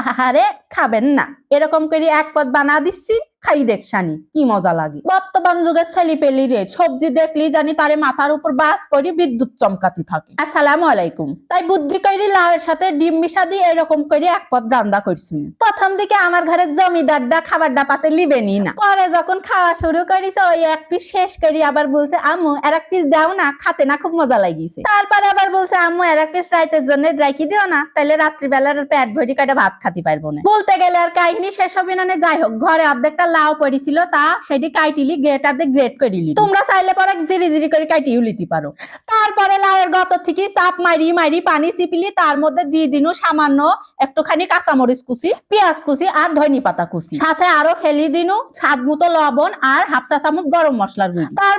আহারে খাবেন না। এরকম করে এক পদ বানা দিচ্ছি খাই দেখছানি কি মজা লাগে। বর্তমান যুগের ছেলি পেলি রে সবজি দেখলি জানি তারে মাথার উপর বাস করে বিদ্যুৎ চমকাতি থাকে। আসসালামু আলাইকুম। তাই বুদ্ধি করি লাউয়ের সাথে ডিম মিশা দিয়ে এরকম করে এক রান্না করছি। প্রথম দিকে আমার ঘরে জমিদারটা খাবারটা পাতে লিবেনি না পরে যখন খাওয়া শুরু করিছে ওই এক পিস শেষ করি আবার বলছে আম্মু আর এক পিস দাও না খাতে না খুব মজা লাগিছে। তারপরে আবার বলছে আম্মু আর এক পিস রাইতের জন্য রাখি দিও না তাহলে রাত্রিবেলার পেট ভরি কাটে ভাত খাতে পারব না। বলতে গেলে আর কাহিনী শেষ হবে না যাই হোক ঘরে অর্ধেকটা লাউ পড়েছিল তা সেটি কাইটিলি গ্রেটার গ্রেট করে দিলি তোমরা চাইলে পরে জিরি জিরি করে পারো। তারপরে লাউয়ের গত থেকে চাপ মারি মারি, পানি তার মধ্যে দিয়ে সামান্য একটুখানি কাঁচামরিচ কুচি, পেঁয়াজ কুচি আর ধনি পাতা কুচি। সাথে আরও ফেলি দিনু স্বাদ মতো লবণ আর হাফ চা চামচ গরম মশলার গুঁড়ি। তার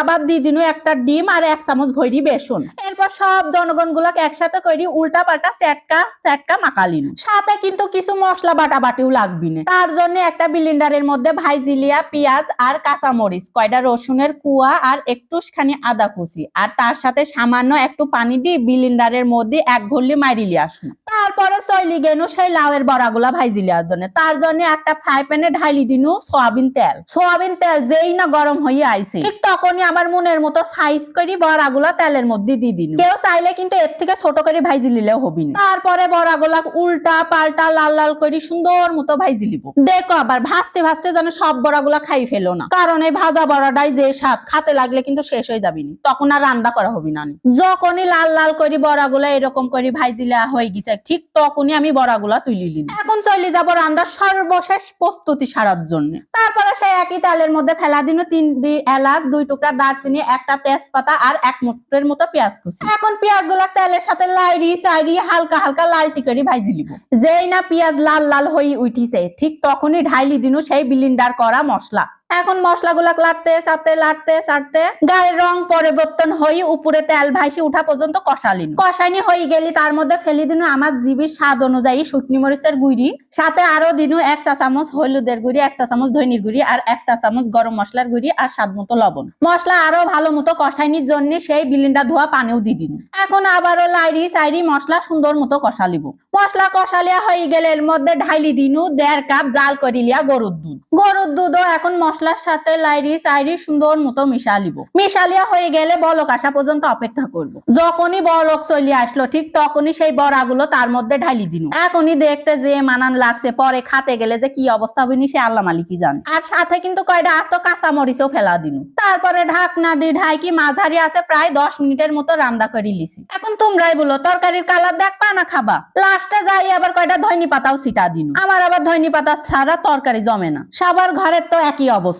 আবার দিয়ে দিনু একটা ডিম আর এক চামচ ভরি বেসন। এরপর সব জনগণ গুলাকে একসাথে করি উল্টা পাল্টা চেটকা চেটকা মাকালিন। সাথে কিন্তু কিছু মশলা বাটা বাটিও লাগবি না। তার জন্য একটা বিলিন্ডারের মধ্যে ভাইজিলিয়া, পেঁয়াজ আর কাঁচামরিচ, কয়টা রসুনের কুয়া আর একটুখানি আদা কুচি। আর তার সাথে সামান্য একটু পানি দিয়ে বিলিন্ডারের মধ্যে এক ঘল্লি মারিলি আসুন। তারপরে চইলি গেনু সেই লাউয়ের বড়াগুলা ভাইজি লিয়ার জন্য। তার জন্য একটা ফ্রাই প্যানে ঢালি দিনু সোয়াবিন তেল। সোয়াবিন তেল যেই না গরম হয়ে আইছে, ঠিক তখনই আমার মনের মতো সাইজ করি বড়াগুলা তেলের মধ্যে দিয়ে দিন। কেউ চাইলে কিন্তু এর থেকে ছোট করে ভাইজি নিলেও হবি না। তারপরে বড়াগুলা উল্টা, পাল্টা, লাল লাল করে সুন্দর মতো ভাইজি লিব দেখো আবার ভাজতে ভাজতে যেন সব বড়াগুলা খাই ফেলো না। কারণ এই ভাজা বড়াটাই যে স্বাদ, খাতে লাগলে কিন্তু শেষ হয়ে যাবি নি। তখন আর রান্না করা হবি না যখনই লাল লাল করি বড়াগুলা এরকম করে ভাইজিলা হয়ে গেছে, ঠিক তখনই আমি বড়াগুলা তুলি নিলাম এখন চলে যাব রান্নার সর্বশেষ প্রস্তুতি সারার জন্য। তারপরে সেই একই তালের মধ্যে ফেলা দিন তিন দি- এলাচ, দুই টুকরা দারচিনি, একটা তেজপাতা আর এক মুঠের মতো পেঁয়াজ কুচি। এখন পেঁয়াজগুলা তেলের সাথে লাইরি সাইড়ি হালকা হালকা লাল করে ভাজি লিব। যেই না পেঁয়াজ লাল লাল হয়ে উঠিছে, ঠিক তখনই ঢাইলি দিনু সেই বিলিন্ডার করা মশলা। এখন মশলাগুলা লাটতে চাটতে লাটতে চাটতে গায়ের রং পরিবর্তন হয়ে উপরে তেল ভাইসি উঠা পর্যন্ত কষালিন। কষাইনি হয়ে গেলি, তার মধ্যে ফেলি দিনু আমার জিবির স্বাদ অনুযায়ী শুকনি মরিচের গুঁড়ি, সাথে আরও দিনু এক চা চামচ হলুদের গুঁড়ি, এক চা চামচ ধনির গুঁড়ি, আর এক চা চামচ গরম মশলার গুঁড়ি, আর স্বাদ মতো লবণ। মশলা আরও ভালো মতো কষাইনির জন্য সেই বিলিন্ডা ধোয়া পানিও দি দিন। এখন আবারও লাইরি, সাইরি মশলা সুন্দর মতো কষালিব। মশলা কষালিয়া হয়ে গেলে এর মধ্যে ঢাইলি দিনু দেড় কাপ জাল করিলিয়া গরুর দুধ। গরুর দুধও এখন মশলার সাথে লাইরি সাইরি সুন্দর মতো মিশালিব। মিশালিয়া হয়ে গেলে বলক আসা পর্যন্ত অপেক্ষা করব। যখনই বলক চলে আসলো, ঠিক তখনই সেই বড়াগুলো তার মধ্যে ঢালি দিনু। এখনই দেখতে যে মানান লাগছে, পরে খাতে গেলে যে কি অবস্থা হবে নি সে আল্লাহ মালিকই জানে। আর সাথে কিন্তু কয়টা আস্ত কাঁচা মরিচও ফেলা দিনু। তারপরে ঢাকনা দি ঢাকি মাঝারি আছে, প্রায় দশ মিনিটের মতো রান্না করে লিছি এখন তোমরাই বলো, তরকারির কালার দেখবা না খাবা? লাস্টে যাই আবার কয়টা ধইনি পাতাও ছিটা দিন। আমার আবার ধইনি পাতা ছাড়া তরকারি জমে না। সবার ঘরের তো একই অবস্থা।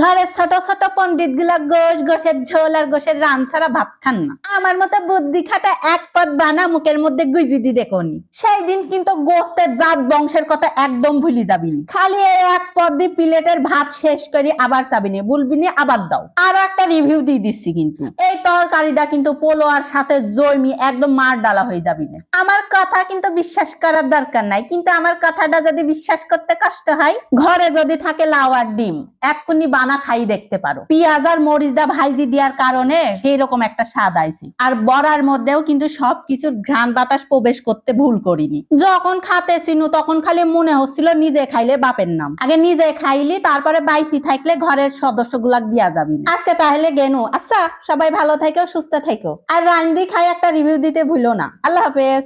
ঘরের ছোট ছোট পণ্ডিতগুলা গোশ, গোশের ঝোল আর গোশের রান ছাড়া ভাত খান না। আমার মতো বুদ্ধি খাটা এক পদ বানা, মুখের মধ্যে গুজি দি দেখনি সেই দিন কিন্তু গোস্তের জাত বংশের কথা একদম ভুলি যাবিনি। খালি এক পদ দিয়ে প্লেটের ভাত শেষ করি আবার চাবিনি বলবিনি আবার দাও। আর একটা রিভিউ দিয়ে দিচ্ছি কিন্তু। এই তরকারিটা কিন্তু পোলো আর সাথে জমি একদম মার ডালা হয়ে যাবি না আমার কথা কিন্তু বিশ্বাস করার দরকার নাই, কিন্তু আমার কথাটা যদি বিশ্বাস করতে কষ্ট হয়, ঘরে যদি থাকে লাউ আর ডিম এক্ষুনি বানা খাই দেখতে পারো। পেঁয়াজ আর মরিচটা ভাইজি দেওয়ার কারণে সেই রকম একটা স্বাদ আইছে। আর বড়ার মধ্যেও কিন্তু সবকিছুর ঘ্রাণ বাতাস প্রবেশ করতে ভুল করিনি। যখন খাতে ছিনু তখন খালি মনে হচ্ছিল নিজে খাইলে বাপের নাম। আগে নিজে খাইলি, তারপরে বাইসি থাকলে ঘরের সদস্য গুলাক দিয়া যাবি আজকে তাহলে গেনু। আচ্ছা সবাই ভালো থেকো, সুস্থ থেকো। আর রান্দি খাই একটা রিভিউ দিতে ভুলো না। আল্লাহ হাফেজ।